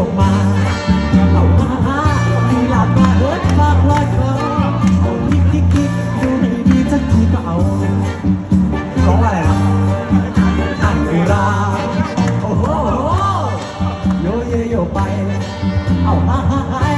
ออกมาเอามาหลีลมาเอิดปากลอยคลอเอาคิกคิกคิกดูไม่ดีสักทีก็เอารออะไรนะอันกุโอ้โหโยเยโยไป เอามาหา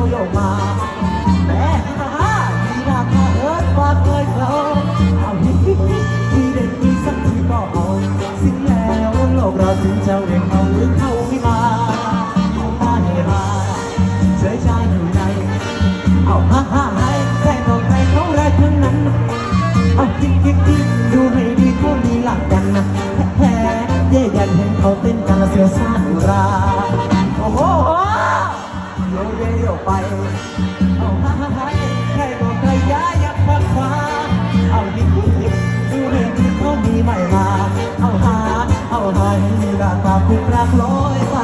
โยโยมาแม่ฮ่าฮ่าดีนาคาเอิร์ธฝากเลยเขาเอาฮิฮิฮิที่เด็ดมีสักทีก็เอา สิ้นแล้วโลกเราถึงจะเรียกเอาหรือเข้าไม่มาเอามาเฮฮาเฉยชายอยู่ในเอาฮ่าฮ่าให้ใครต่อใครเขาไรักทั้งนั้นเอาคิดคิดคิดดูให้ดีเขามีหลักกันนะแท้เย่ยันเห็นเขาเต้นกันเสียวซ่านรา ไปเอาฮ่าฮ่าให้ใครต่อใครย้ายยักฟักฟ้าเอาคิดคิดคิดดูให้ดีเขามีใหม่มา เอาหา เอาหาให้มีราคาผูกรักลอยไป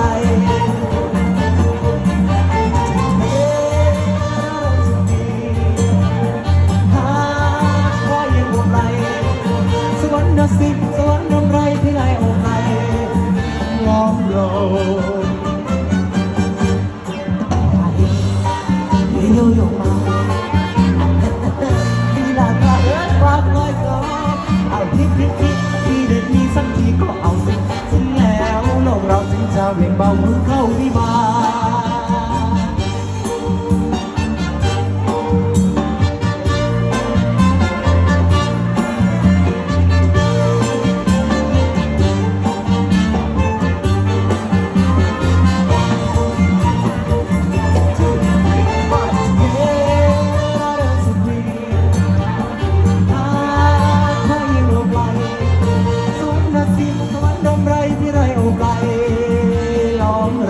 หาใครยังห่วงใยส โยโย่มาทีลาตาเอิร์ธฝากลอยกลอเอาทิพทิพทิพที่เด็ดมีสักทีก็เอาสิสิ้นแล้วโลกเราจึงจะเบี่ยงเบามือเข้าวิมา